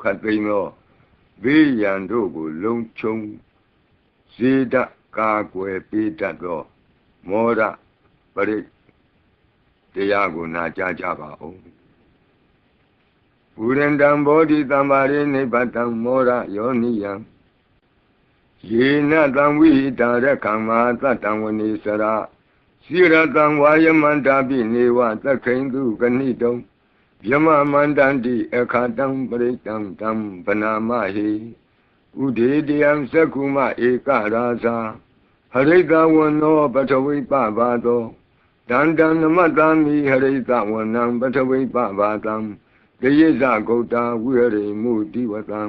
ခတ်သိမ်းသောဘေးရန်တို့ကိုလုံခြုံဇေဒကာကွယ်ပေးတတ်သော မောရပရိတရားကိုနာကြားကြပါဦးဘူရန္တံဘောဓိတံပါရိနိဗ္ဗတံမောရယောနိယံယေနတံဝိဟိတာရခံမာသတ္တံဝနေစရာစိရတံဝါယမန္တာပိနေဝသက္ခိန်တုကဏိတုံ ဗျမမန္တန္တိအခါတံပရိတံတံဗနာမဟိဥဒေတယံသက္ကုမဧကရာဇာဟရိတဝနောပထဝိပဘာသောတန္တံနမတ္တမိဟရိတဝနံပထဝိပဘာတံတယေဇဂௌတာဝိရိမုတိဝတံ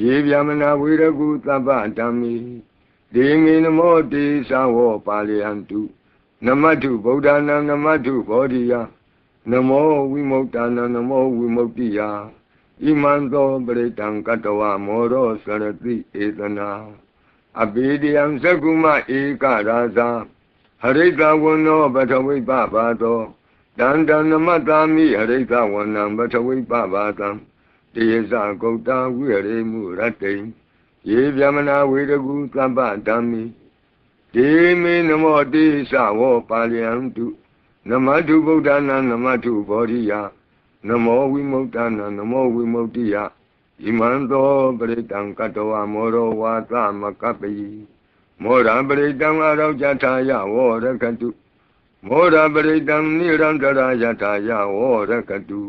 ယေဗျမနာဝေရကုသဗ္ဗဓမ္မိဒေငေနမောတေသဝောပါလယန္တုနမတုဗုဒ္ဓနာနမတုဘောဓိယ နမောဝိမု ക്ത နာနမောဝိမု ക്തി ယဣမံသောပရိတံကတဝမောရောစရတိဧတနာအဘေဒယံသကုမဧကရာဇာဟရိတဝနောပထဝိပဘာသောတန္တနမတာမိဟရိတဝနံပထဝိပဘာတံတေယဇဂௌတာဝိရေမှုရတ္တိယေဗျမနာဝေရကုသဗ္ဗဓမ္မိဒေမေနမောတိသဝောပါလယံတု နမတုဗုဒ္ဓနာနမတုဘောဓိယနမောဝိမု ക്ത နာနမောဝိမု ക്തി ယဣမံသောပရိတံကတဝမောရောဝါသမကပ္ပိမောရပရိတံအရောကြထာယဝောရကတုမောရပရိတံနိရန္တရာယထာယဝောရကတု